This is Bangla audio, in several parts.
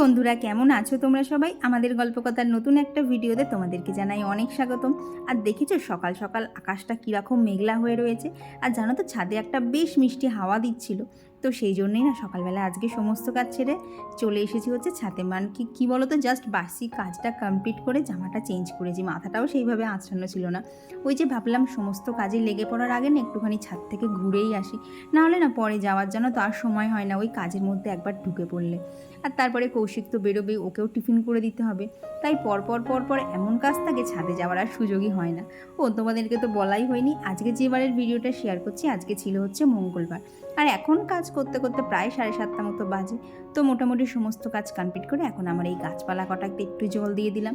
বন্ধুরা, কেমন আছো তোমরা সবাই? আমাদের গল্পকথার নতুন একটা ভিডিওতে তোমাদেরকে জানাই অনেক স্বাগতম। আর দেখেছ, সকাল সকাল আকাশটা কীরকম মেঘলা হয়ে রয়েছে। আর জানো তো, ছাদে একটা বেশ মিষ্টি হাওয়া দিচ্ছিল। তো সেই জন্যই না সকালবেলা আজকে সমস্ত কাজ ছেড়ে চলে এসেছি হচ্ছে ছাতে মান কি, কী বলো তো জাস্ট বাসি কাজটা কমপ্লিট করে জামাটা চেঞ্জ করেছি। মাথাটাও সেইভাবে আঁচড়ানো ছিল না। ওই যে ভাবলাম সমস্ত কাজে লেগে পড়ার আগে না একটুখানি ছাদ থেকে ঘুরেই আসি। নাহলে না পরে যাওয়ার জন্য তো আর সময় হয় না, ওই কাজের মধ্যে একবার ঢুকে পড়লে। আর তারপরে কৌশিক তো বেরোবে, ওকেও টিফিন করে দিতে হবে। তাই পরপর পর পর পর এমন কাজ থাকে ছাদে যাওয়ার আর সুযোগই হয় না। ও, তোমাদেরকে তো বলাই হয়নি। আজকে যেবারের ভিডিওটা শেয়ার করছি, আজকে ছিল হচ্ছে মঙ্গলবার। আর এখন কাজ করতে করতে প্রায় সাড়ে সাতটা মতো বাজে। তো মোটামুটি সমস্ত কাজ কমপ্লিট করে এখন আমার এই গাছপালা কটাকে একটু জল দিয়ে দিলাম।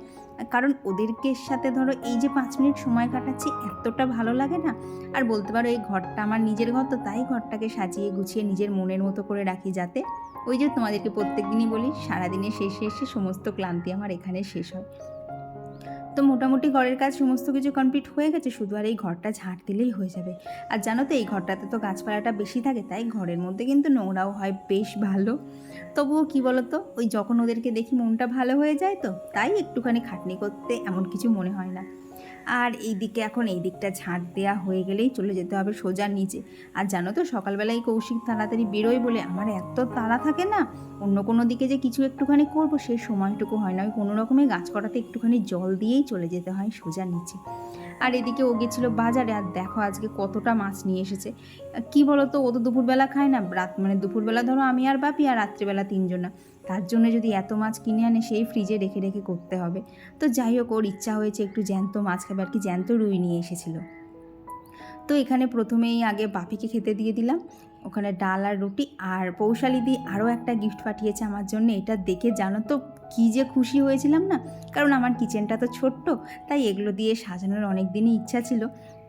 কারণ ওদেরকে সাথে ধরো এই যে পাঁচ মিনিট সময় কাটাচ্ছি, এতটা ভালো লাগে না। আর বলতে পারো এই ঘরটা আমার নিজের ঘর, তো তাই ঘরটাকে সাজিয়ে গুছিয়ে নিজের মনের মতো করে রাখি যাতে ওই যে তোমাদেরকে প্রত্যেক দিনই বলি, সারাদিনের শেষে এসে সমস্ত ক্লান্তি আমার এখানে শেষ হয়। তো মোটামুটি ঘরের কাজ সমস্ত কিছু কমপ্লিট হয়ে গেছে, শুধু আর এই ঘরটা ঝাঁট দিলেই হয়ে যাবে। আর জানো তো, এই ঘরটাতে তো গাছপালাটা বেশি থাকে, তাই ঘরের মধ্যে কিন্তু নোংরাও হয় বেশ ভালো। তবুও কি বলতো, ওই যখন ওদেরকে দেখি মনটা ভালো হয়ে যায় তো, তাই একটুখানি খাটনি করতে এমন কিছু মনে হয় না। আর এই দিকে এখন এই দিকটা ঝাঁট দেওয়া হয়ে গেলেই চলে যেতে হবে সোজা নিচে। আর জানো তো, সকালবেলায় কৌশিক তাড়াতাড়ি বেরোয় বলে আমার এত তাড়া থাকে না অন্য কোনো দিকে যে কিছু একটুখানি করব, সেই সময়টুকু হয় না। ওই কোনো রকমের গাছ করাতে একটুখানি জল দিয়েই চলে যেতে হয় সোজা নিচে। আর এদিকে ও গেছিল বাজারে, আর দেখো আজকে কতটা মাছ নিয়ে এসেছে। কি বলো তো ও তো দুপুরবেলা খায় না। রাত মানে দুপুরবেলা ধরো আমি আর বাপি, আর রাত্রিবেলা তিনজনা তার জন্য যদি এত মাছ কিনে আনে, সেই ফ্রিজে রেখে রেখে করতে হবে। তো যাই হোক, ওর ইচ্ছা হয়েছে একটু জ্যান্ত মাছ খাবে, আর কি জ্যান্ত রুই নিয়ে এসেছিল। তো এখানে প্রথমেই আগে বাপিকে খেতে দিয়ে দিলাম। ওখানে ডাল আর রুটি আর পৌশালি দি আরও একটা গিফট পাঠিয়েছে আমার জন্য। এটা দেখে জানো তো কী যে খুশি হয়েছিলাম না? কারণ আমার কিচেনটা তো ছোট্ট, তাই এগুলো দিয়ে সাজানোর অনেক দিনই ইচ্ছা ছিল।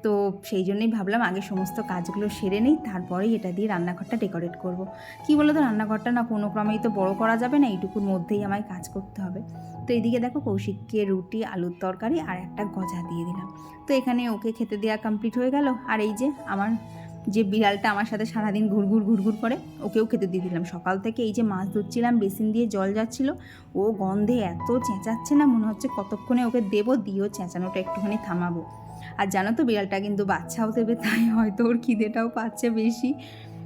তো সেই জন্যই ভাবলাম আগে সমস্ত কাজগুলো সেরে নেই, তারপরেই এটা দিয়ে রান্নাঘরটা ডেকোরেট করব। কি বলো তো রান্নাঘরটা না কোনো ক্রমেই তো বড় করা যাবে না, এইটুকুর মধ্যেই আমায় কাজ করতে হবে। তো এদিকে দেখো কৌশিককে রুটি, আলুর তরকারি আর একটা গজা দিয়ে দিলাম। তো এখানে ওকে খেতে দেওয়া কমপ্লিট হয়ে গেল। আর এই যে আমার যে বিড়ালটা আমার সাথে সারাদিন ঘুরঘুর ঘুরঘুর করে, ওকেও খেতে দিয়ে দিলাম। সকাল থেকে এই যে মাছ ধরছিলাম, বেসিন দিয়ে জল যাচ্ছিল, ও গন্ধে এত চেঁচাচ্ছে না, মনে হচ্ছে কতক্ষণে ওকে দেবো, দিয়েও চেঁচানোটা একটুখানি থামাবো। আর জানো তো বিড়ালটা কিন্তু বাচ্চাও দেবে তাই হয়তো ওর খিদেটাও পাচ্ছে বেশি।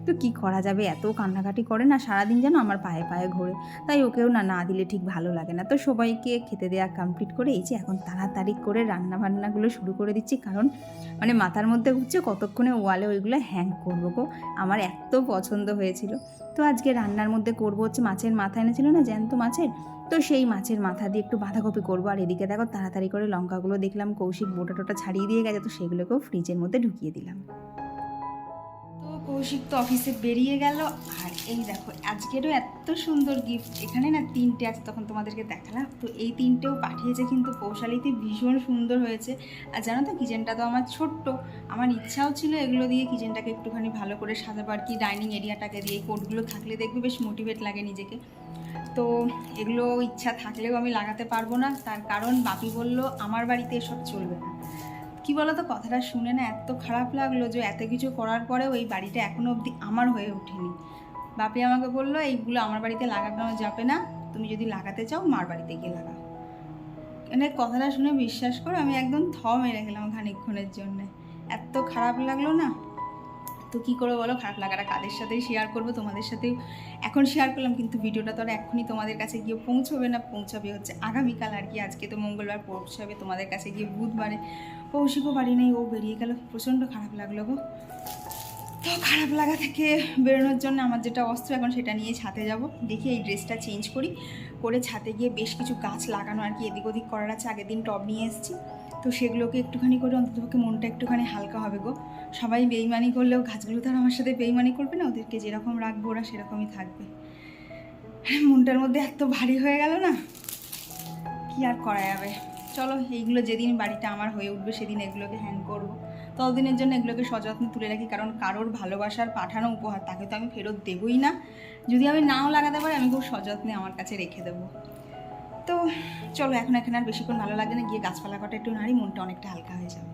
তো কি করা যাবে? এত কান্নাকাটি করে না, সারাদিন যেন আমার পায়ে পায়ে ঘোরে। তাই ওকেও না না দিলে ঠিক ভালো লাগে না। তো সবাইকে খেতে দেওয়া কমপ্লিট করে এই যে এখন তাড়াতাড়ি করে রান্না বান্নাগুলো শুরু করে দিচ্ছি। কারণ মানে মাথার মধ্যে ঘুরছে, কতক্ষণে ওয়ালে ওইগুলো হ্যাং করব গো? আমার এত পছন্দ হয়েছিল। তো আজকে রান্নার মধ্যে করব হচ্ছে মাছের মাথা এনেছিল না, জ্যান্ত মাছের? তো সেই মাছের মাথা দিয়ে একটু বাঁধাকপি করব। আর এদিকে দেখো তাড়াতাড়ি করে লঙ্কাগুলো দেখলাম, কৌশিক বোটা টোটা ছাড়িয়ে দিয়ে গেছে, তো সেগুলোকেও ফ্রিজের মধ্যে ঢুকিয়ে দিলাম। কৌশিক তো অফিসে বেরিয়ে গেল। আর এই দেখো, আজকেরও এত সুন্দর গিফট এখানে না তিনটে আছে তখন তোমাদেরকে দেখালাম। তো এই তিনটেও পাঠিয়েছে কিন্তু কৌশালিতে ভীষণ সুন্দর হয়েছে। আর জানো তো কিচেনটা তো আমার ছোট্ট। আমার ইচ্ছাও ছিল এগুলো দিয়ে কিচেনটাকে একটুখানি ভালো করে সাজাবো। আর কি ডাইনিং এরিয়াটাকে দিয়ে কোটগুলো থাকলে দেখবে বেশ মোটিভেট লাগে নিজেকে। তো এগুলো ইচ্ছা থাকলেও আমি লাগাতে পারব না। তার কারণ বাপি বলল, আমার বাড়িতে এসব চলবে না। কি বলতো? কথাটা শুনে না এত খারাপ লাগল যে এত কিছু করার পরেও এই বাড়িটা এখনও অবধি আমার হয়ে ওঠেনি। বাপি আমাকে বলল, এইগুলো আমার বাড়িতে লাগানো যাবে না। তুমি যদি লাগাতে চাও, মার বাড়িতে গিয়ে লাগাও মানে কথাটা শুনে বিশ্বাস করো আমি একদম থ মেরে গেলাম খানিক্ষণের জন্যে। এত খারাপ লাগল না? তো কী করব বলো? খারাপ লাগাটা কাদের সাথেই শেয়ার করব? তোমাদের সাথেও এখন শেয়ার করলাম, কিন্তু ভিডিওটা তো আর এখনই তোমাদের কাছে গিয়ে পৌঁছবে না। পৌঁছাবে হচ্ছে আগামীকাল আর কি। আজকে তো মঙ্গলবার পৌঁছাবে, তোমাদের কাছে গিয়ে বুধবারে কৌশিকও বাড়ি নেই। ও বেরিয়ে গেল, প্রচণ্ড খারাপ লাগল গো। তো খারাপ লাগা থেকে বেরোনোর জন্য আমার যেটা অস্ত্র, এখন সেটা নিয়ে ছাতে যাব। দেখি এই ড্রেসটা চেঞ্জ করি। করে ছাতে গিয়ে বেশ কিছু গাছ লাগানো আর কি, এদিক ওদিক করার আছে। আগের দিন টব নিয়ে এসেছি। তো সেগুলোকে একটুখানি করে অন্ততপক্ষে মনটা একটুখানি হালকা হবে গো। সবাই বেইমানি করলেও গাছগুলো তো আর আমার সাথে বেইমানি করবে না, ওদেরকে যেরকম রাখব ওরা সেরকমই থাকবে। মনটার মধ্যে এত ভারী হয়ে গেল না? কি আর করা যাবে? চলো, এইগুলো যেদিন বাড়িটা আমার হয়ে উঠবে সেদিন এগুলোকে হ্যান্ড করব। ততদিনের জন্য এগুলোকে সযত্নে তুলে রাখি, কারণ কারোর ভালোবাসার পাঠানো উপহার তাকে তো আমি ফেরত দেবই না। যদি আমি নাও লাগাতে পারি, আমি খুব সযত্নে আমার কাছে রেখে দেবো। তো চলো, এখন এখানে আর বেশিক্ষণ ভালো লাগে না, গিয়ে গাছপালা কটা একটু নাড়ি, মনটা অনেকটা হালকা হয়ে যাবে।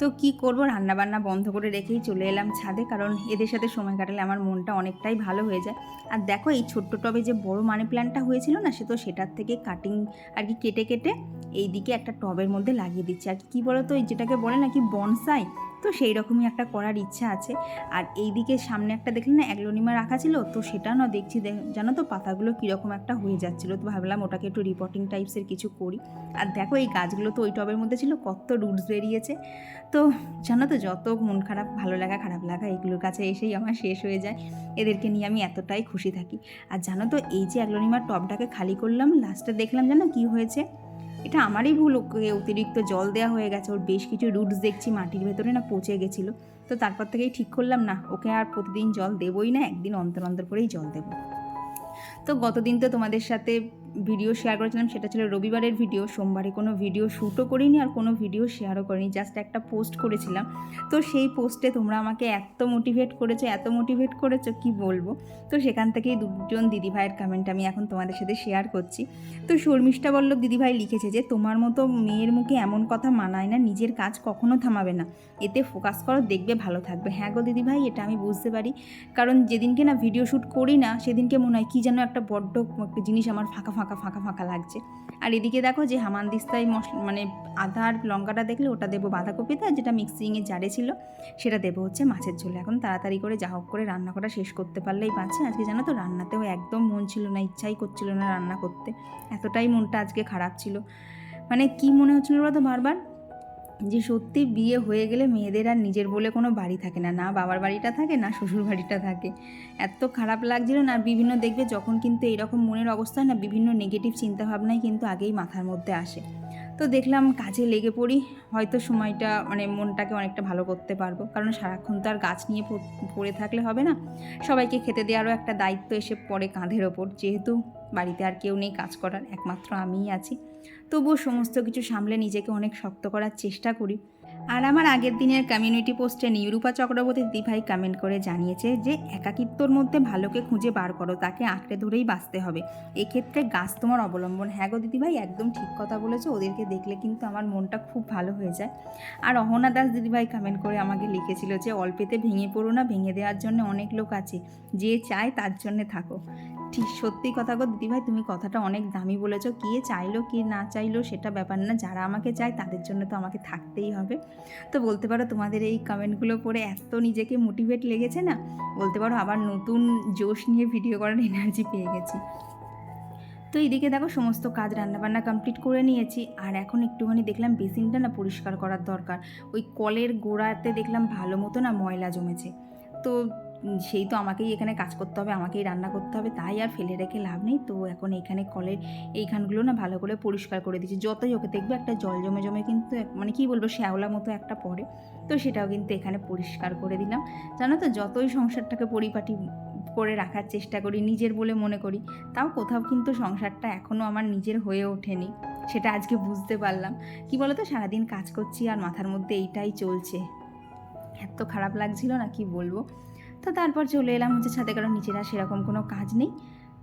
তো কি করব? রান্না বান্না বন্ধ করে রেখেই চলে এলাম ছাদে, কারণ এদের সাথে সময় কাটালে আমার মনটা অনেকটাই ভালো হয়ে যায়। আর দেখো, এই ছোট্ট টবে যে বড় মানি প্ল্যান্টটা হয়েছিল না, সে তো সেটার থেকে কাটিং আর কি কেটে কেটে এই দিকে একটা টবের মধ্যে লাগিয়ে দিচ্ছে। আর কি বলো তো যেটাকে বলে নাকি বনসাই তো সেই রকমই একটা করার ইচ্ছা আছে। আর এই দিকে সামনে একটা দেখলে না অ্যাগ্লোনিমা রাখা ছিল, তো সেটা না দেখছি জানো তো পাতাগুলো কীরকম একটা হয়ে যাচ্ছিল। তো ভাবলাম ওটাকে একটু রিপোর্টিং টাইপসের কিছু করি। আর দেখো এই গাছগুলো তো ওই টবের মধ্যে ছিল, কত রুটস বেরিয়েছে। তো জানো তো যত মন খারাপ, ভালো লাগা, খারাপ লাগা, এগুলোর কাছে এসেই আমার শেষ হয়ে যায়। এদেরকে নিয়ে আমি এতটাই খুশি থাকি। আর জানো তো এই যে অ্যাগ্লোনিমার টবটাকে খালি করলাম লাস্টে দেখলাম জানো কি হয়েছে? এটা আমারই ভুল, ওকে অতিরিক্ত জল দেওয়া হয়ে গেছে। ওর বেশ কিছু রুটস দেখছি, মাটির ভেতরে না পচে গেছিল। তো তারপর থেকেই ঠিক করলাম, না, ওকে আর প্রতিদিন জল দেবই না, একদিন অন্তর অন্তর করেই জল দেবো। তো গতদিন তো তোমাদের সাথে ভিডিও শেয়ার করেছিলাম, সেটা ছিল রবিবারের ভিডিও সোমবারে কোনো ভিডিও শ্যুটও করিনি আর কোনো ভিডিও শেয়ারও করিনি জাস্ট একটা পোস্ট করেছিলাম। তো সেই পোস্টে তোমরা আমাকে এত মোটিভেট করেছ, এত মোটিভেট করেছ, কি বলব? তো সেখান থেকেই দুজন দিদিভাইয়ের কমেন্ট আমি এখন তোমাদের সাথে শেয়ার করছি। তো শর্মিষ্ঠা বল্লভ দিদিভাই লিখেছে যে, তোমার মতো মেয়ের মুখে এমন কথা মানায় না, নিজের কাজ কখনো থামাবে না। এতে ফোকাস করো, দেখবে ভালো থাকবে। হ্যাঁ গো দিদিভাই, এটা আমি বুঝতে পারি। কারণ যেদিনকে না ভিডিও শ্যুট করি না, সেদিনকে মনে হয় কী যেন একটা বড্ড জিনিস আমার ফাঁকা ফাঁকা ফাঁকা ফাঁকা ফাঁকা লাগছে। আর এদিকে দেখো যে হামানদিস্তায় মশলা মানে আদা আর লঙ্কাটা দেখলে ওটা দেবো বাঁধাকপিতে, আর যেটা মিক্সিংয়ে জারে ছিল সেটা দেবো হচ্ছে মাছের ঝোল। এখন তাড়াতাড়ি করে যা হোক করে রান্না করা শেষ করতে পারলেই বাঁচে। আজকে জানো তো রান্নাতেও একদম মন ছিল না, ইচ্ছাই করছিল না রান্না করতে। এতটাই মনটা আজকে খারাপ ছিল। মানে কি মনে হচ্ছিল বলো তো বারবার? যে সত্যি বিয়ে হয়ে গেলে মেয়েদের আর নিজের বলে কোনো বাড়ি থাকে না না বাবার বাড়িটা থাকে, না শ্বশুর বাড়িটা থাকে। এত খারাপ লাগছিল না, বিভিন্ন দেখবে যখন কিন্তু এইরকম মনের অবস্থা না, বিভিন্ন নেগেটিভ চিন্তাভাবনাই কিন্তু আগেই মাথার মধ্যে আসে। তো দেখলাম কাজে লেগে পড়ি। হয়তো সময়টা মানে মনটাকে অনেকটা ভালো করতে পারব। কারণ সারাক্ষণ তো আর গাছ নিয়ে পড়ে থাকলে হবে না। সবাইকে খেতে দেওয়ারও একটা দায়িত্ব এসে পড়ে কাঁধের ওপর। যেহেতু বাড়িতে আর কেউ নেই, কাজ করার একমাত্র আমিই আছি। তবুও সমস্ত কিছু সামলে নিজেকে অনেক শক্ত করার চেষ্টা করি। আর আমার আগের দিনের কমিউনিটি পোস্টে নিরূপা চক্রবর্তী দিদিভাই কমেন্ট করে জানিয়েছে যে, একাকিত্বর মধ্যে ভালোকে খুঁজে বার করো, তাকে আঁকড়ে ধরেই বাঁচতে হবে। এক্ষেত্রে গাছ তোমার অবলম্বন। হ্যাঁ গো দিদিভাই, একদম ঠিক কথা বলেছ, ওদেরকে দেখলে কিন্তু আমার মনটা খুব ভালো হয়ে যায়। আর অহনা দাস দিদিভাই কমেন্ট করে আমাকে লিখেছিল যে, অল্পেতে ভেঙে পড়ো না, ভেঙে দেওয়ার জন্য অনেক লোক আছে। যে চায় তার জন্যে থাকো। ঠিক সত্যি কথা গো দিদিভাই, তুমি কথাটা অনেক দামি বলেছ। কে চাইলো, কে না চাইলো সেটা ব্যাপার না। যারা আমাকে চায় তাদের জন্য তো আমাকে থাকতেই হবে। তো বলতে পারো তোমাদের এই কমেন্টগুলো পড়ে এত নিজেকে মোটিভেট লেগেছে না, বলতে পারো আবার নতুন জোশ নিয়ে ভিডিও করার এনার্জি পেয়ে গেছি। তো এদিকে দেখো সমস্ত কাজ রান্নাবান্না কমপ্লিট করে নিয়েছি। আর এখন একটুখানি দেখলাম বেসিনটা না পরিষ্কার করার দরকার। ওই কলের গোড়াতে দেখলাম ভালো মতো না ময়লা জমেছে। তো সেই তো আমাকেই এখানে কাজ করতে হবে, আমাকেই রান্না করতে হবে, তাই আর ফেলে রেখে লাভ নেই। তো এখন এখানে কলের এইখানগুলো না ভালো করে পরিষ্কার করে দিচ্ছি যতই ওকে দেখবে একটা জল জমে জমে কিন্তু মানে কি বলব, শ্যাওলা মতো একটা পড়ে। তো সেটাও কিন্তু এখানে পরিষ্কার করে দিলাম। জানো তো, যতই সংসারটাকে পরিপাটি করে রাখার চেষ্টা করি, নিজের বলে মনে করি, তাও কোথাও কিন্তু সংসারটা এখনও আমার নিজের হয়ে ওঠেনি। সেটা আজকে বুঝতে পারলাম। কি বলতো, সারাদিন কাজ করছি আর মাথার মধ্যে এইটাই চলছে। এত খারাপ লাগছিল না, কি বলব? তো তারপর চলে এলাম হচ্ছে ছাদে কারণ নিচের সেরকম কোনো কাজ নেই।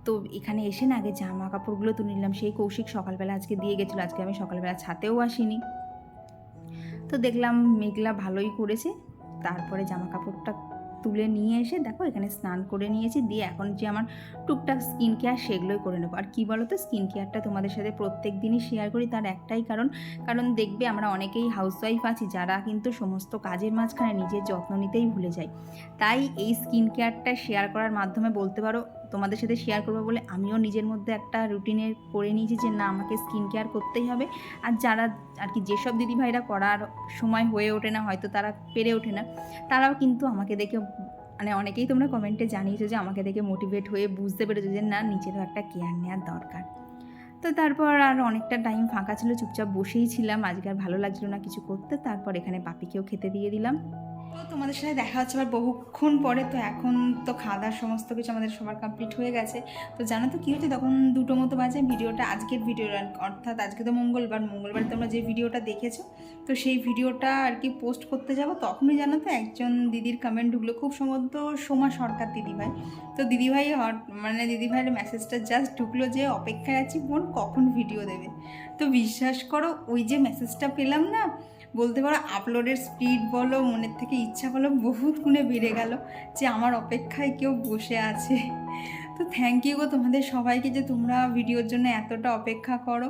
তো এখানে এসে না আগে জামা কাপড়গুলো তুলে নিলাম। সেই কৌশিক সকালবেলা আজকে দিয়ে গেছিল। আজকে আমি সকালবেলা ছাতেও আসিনি। তো দেখলাম মেঘলা ভালোই করেছে। তারপরে জামা কাপড়টা তুলে নিয়ে এসে দেখো এখানে স্নান করে নিয়েছি, দিয়ে এখন যে আমার টুকটাক স্কিন কেয়ার সেগুলোই করে নেব। আর কী বলো তো স্কিন কেয়ারটা তোমাদের সাথে প্রত্যেক দিনই শেয়ার করি তার একটাই কারণ কারণ দেখবে আমরা অনেকেই হাউসওয়াইফ আছি যারা কিন্তু সমস্ত কাজের মাঝখানে নিজের যত্ন নিতেই ভুলে যায় তাই এই স্কিন কেয়ারটা শেয়ার করার মাধ্যমে বলতে পারো তোমাদের সাথে শেয়ার করব বলে আমিও নিজের মধ্যে একটা রুটিনের করে নিয়েছি যে না, আমাকে স্কিন কেয়ার করতেই হবে। আর যারা আর কি যেসব দিদিভাইরা করার সময় হয়ে ওঠে না, হয়তো তারা পেরে ওঠে না, তারাও কিন্তু আমাকে দেখে মানে অনেকেই তোমরা কমেন্টে জানিয়েছো যে আমাকে দেখে মোটিভেট হয়ে বুঝতে পেরেছ যে না, নিজেরও একটা কেয়ার নেওয়ার দরকার। তো তারপর আর অনেকটা টাইম ফাঁকা ছিল, চুপচাপ বসেই ছিলাম। আজকে আর ভালো লাগছিল না কিছু করতে, তারপর এখানে পাপিকেও খেতে দিয়ে দিলাম। তো তোমাদের সাথে দেখা হচ্ছে আবার বহুক্ষণ পরে। তো এখন তো খাওয়া দাওয়ার সমস্ত কিছু আমাদের সবার কমপ্লিট হয়ে গেছে। তো জানো তো কী হচ্ছে? তখন দুটো মতো বাজে ভিডিওটা, আজকের ভিডিও অর্থাৎ আজকে তো মঙ্গলবার। মঙ্গলবার তোমরা যে ভিডিওটা দেখেছ, তো সেই ভিডিওটা আর কি পোস্ট করতে যাব। তখনই জানো তো একজন দিদির কমেন্ট ঢুকলো। খুব সম্ভবত সোমা সরকার দিদিভাই তো দিদিভাই মানে দিদিভাইয়ের মেসেজটা জাস্ট ঢুকলো যে, অপেক্ষায় আছি, বোন কখন ভিডিও দেবে? তো বিশ্বাস করো, ওই যে মেসেজটা পেলাম না বলতে পারো আপলোডের স্পিড বলো, মনের থেকে ইচ্ছা বলো, বহুত গুণে বেড়ে গেল যে আমার অপেক্ষায় কেউ বসে আছে। তো থ্যাংক ইউ গো তোমাদের সবাইকে যে তোমরা ভিডিওর জন্য এতটা অপেক্ষা করো।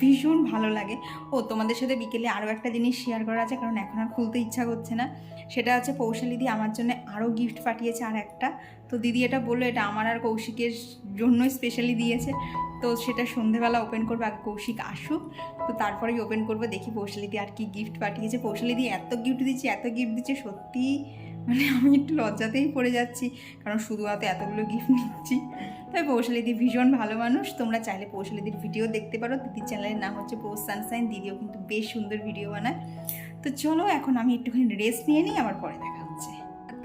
ভীষণ ভালো লাগে। ও, তোমাদের সাথে বিকেলে আরও একটা জিনিস শেয়ার করা আছে, কারণ এখন আর খুলতে ইচ্ছা করছে না। সেটা হচ্ছে পৌশালিদি আমার জন্য আরও গিফট পাঠিয়েছে আর একটা। তো দিদি এটা বলল, এটা আমার আর কৌশিকের জন্যই স্পেশালি দিয়েছে। তো সেটা সন্ধেবেলা ওপেন করব, আগে কৌশিক আসুক। তো তারপরেই ওপেন করব, দেখি পৌশালিদি আর কি গিফট পাঠিয়েছে। পৌশালিদি এত গিফট দিচ্ছে, এত গিফট দিচ্ছে, সত্যি মানে আমি একটু লজ্জাতেই পড়ে যাচ্ছি। কারণ শুধু এতগুলো গিফট নিচ্ছি। তাই পৌশালিদি ভীষণ ভালো মানুষ। তোমরা চাইলে পৌশালিদির ভিডিও দেখতে পারো। দিদির চ্যানেলের নাম হচ্ছে পৌষ সানসাইন দিদিও কিন্তু বেশ সুন্দর ভিডিও বানায়। তো চলো, এখন আমি একটুখানি রেস্ট নিয়ে নিই, আবার পরে দেখা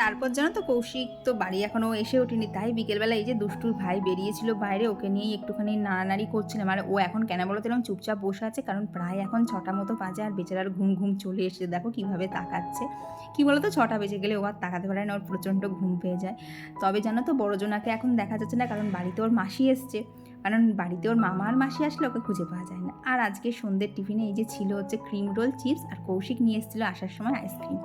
তারপর জানো তো কৌশিক তো বাড়ি এখনও এসে ওঠেনি, তাই বিকেলবেলা এই যে দুষ্টুর ভাই বেরিয়েছিল বাইরে, ওকে নিয়েই একটুখানি নাড়ানাড়ি করছিলাম। আর ও এখন কেন বলতে এরকম চুপচাপ বসে আছে? কারণ প্রায় এখন ছটা মতো বাজে আর বেচারার ঘুম ঘুম চলে এসেছে। দেখো কীভাবে তাকাচ্ছে। কি বলতো, ছটা বেজে গেলে ও আর তাকাতে পারে না, ওর প্রচণ্ড ঘুম পেয়ে যায়। তবে জানো তো বড়জনাকে এখন দেখা যাচ্ছে না, কারণ বাড়িতে ওর মাসি এসছে। কারণ বাড়িতে ওর মামা আর মাসি আসলে ওকে খুঁজে পাওয়া যায় না। আর আজকে সন্ধ্যের টিফিনে এই যে ছিল হচ্ছে ক্রিম রোল চিপস আর কৌশিক নিয়ে এসেছিল আসার সময় আইসক্রিম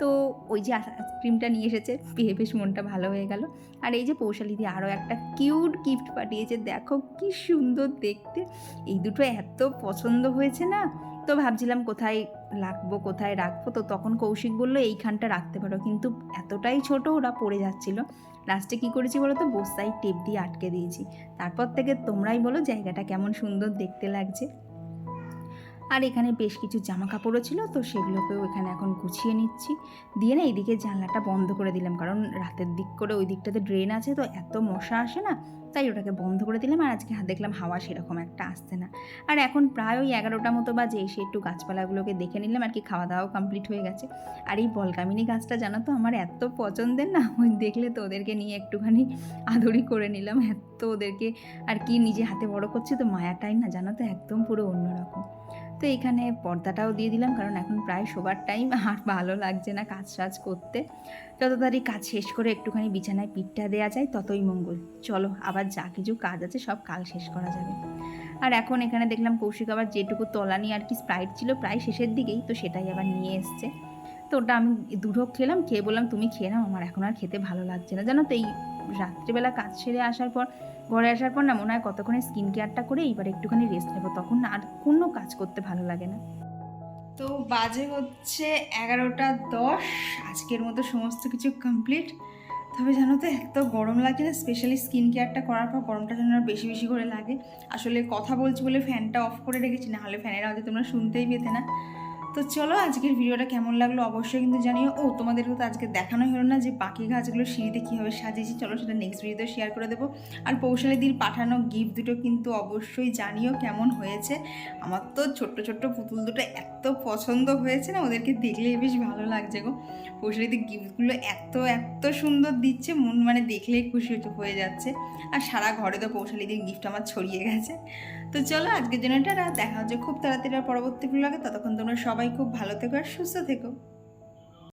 তো ওই যে আইসক্রিমটা নিয়ে এসেছে, পেয়ে বেশ মনটা ভালো হয়ে গেল। আর এই যে পৌশালিদি আরও একটা কিউট গিফট পাঠিয়েছে, দেখো কি সুন্দর দেখতে। এই দুটো এত পছন্দ হয়েছে না? তো ভাবছিলাম কোথায় রাখব কোথায় রাখব? তো তখন কৌশিক বলল, এইখানটা রাখতে পারো। কিন্তু এতটাই ছোট ওরা পড়ে যাচ্ছিল। লাস্টে কী করেছি বলো তো বোসাই টেপ দিয়ে আটকে দিয়েছি। তারপর থেকে তোমরাই বলো জায়গাটা কেমন সুন্দর দেখতে লাগছে। আর এখানে বেশ কিছু জামা কাপড়ও ছিল, তো সেগুলোকেও এখানে এখন গুছিয়ে নিচ্ছি। দিয়ে না এইদিকে জানলাটা বন্ধ করে দিলাম, কারণ রাতের দিক করে ওই দিকটাতে ড্রেন আছে, তো এত মশা আসে না, তাই ওটাকে বন্ধ করে দিলাম। আর আজকে দেখলাম হাওয়া সেরকম একটা আসছে না। আর এখন প্রায় ওই এগারোটা মতো বাজে, এসে একটু গাছপালাগুলোকে দেখে নিলাম, আর কি খাওয়া দাওয়াও কমপ্লিট হয়ে গেছে। আর এই বলকামিনী গাছটা জানো তো, আমার এত পছন্দের না, ওই দেখলে তো ওদেরকে নিয়ে একটুখানি আদরি করে নিলাম, এত ওদেরকে আর কি নিজে হাতে বড় করছে, তো মায়াটাই না, জানো তো, একদম পুরো অন্যরকম। তো এখানে পর্দাটাও দিয়ে দিলাম, কারণ এখন প্রায় শোবার টাইম আর ভালো লাগছে না কাজ সাজ করতে। যত তাড়াতাড়ি কাজ শেষ করে একটুখানি বিছানায় পিঠটা দেওয়া যায়, ততই মঙ্গল। চলো, আবার যা কিছু কাজ আছে সব কাল শেষ করা যাবে। আর এখন এখানে দেখলাম কৌশিক আবার যেটুকু তলানি আর কি স্প্রাইট ছিল প্রায় শেষের দিকেই, তো সেটাই আবার নিয়ে এসছে। তো ওটা আমি দুটো খেলাম, খেয়ে বললাম, তুমি খেয়ে নাও, আমার এখন আর খেতে ভালো লাগছে না। জানো তো এই রাত্রিবেলা কাজ সেরে আসার পর ঘরে আসার পর না মনে হয় কতক্ষণে স্কিন কেয়ারটা করে এইবার একটুখানি রেস্ট নেব। তখন আর কোনো কাজ করতে ভালো লাগে না। তো বাজে হচ্ছে এগারোটা দশ। আজকের মতো সমস্ত কিছু কমপ্লিট তবে জানো তো, এত গরম লাগে না স্পেশালি স্কিন কেয়ারটা করার পর গরমটা যেন আর বেশি বেশি করে লাগে। আসলে কথা বলছি বলে ফ্যানটা অফ করে রেখেছি না হলে ফ্যানের আওয়াজে তোমরা শুনতেই পেতে না। তো চলো আজকের ভিডিওটা কেমন লাগল অবশ্যই কিন্তু জানিও। ও তোমাদেরকে তো আজকে দেখানোই হলো না যে বাকি গাছগুলো সিঁড়িতে কীভাবে সাজিয়েছি। চলো সেটা নেক্সট ভিডিওতে শেয়ার করে দেবো। আর পৌশালীদির পাঠানো গিফট দুটো কিন্তু অবশ্যই জানিও কেমন হয়েছে। আমার তো ছোট্ট ছোট্ট পুতুল দুটো এত পছন্দ হয়েছে না, ওদেরকে দেখলেই বেশ ভালো লাগছে গো। পশুরিতে গিফটগুলো এত এত সুন্দর দিচ্ছে, মন মানে দেখলেই খুশি হয়ে যাচ্ছে। আর সারা ঘরে তো পৌশালিদের গিফট আমার ছড়িয়ে গেছে। তো চলো আজকের জন্য এটা দেখা হচ্ছে খুব তাড়াতাড়ি আর পরবর্তী লাগে ততক্ষণ তোমরা সবাই খুব ভালো থেকো আর সুস্থ থেকো।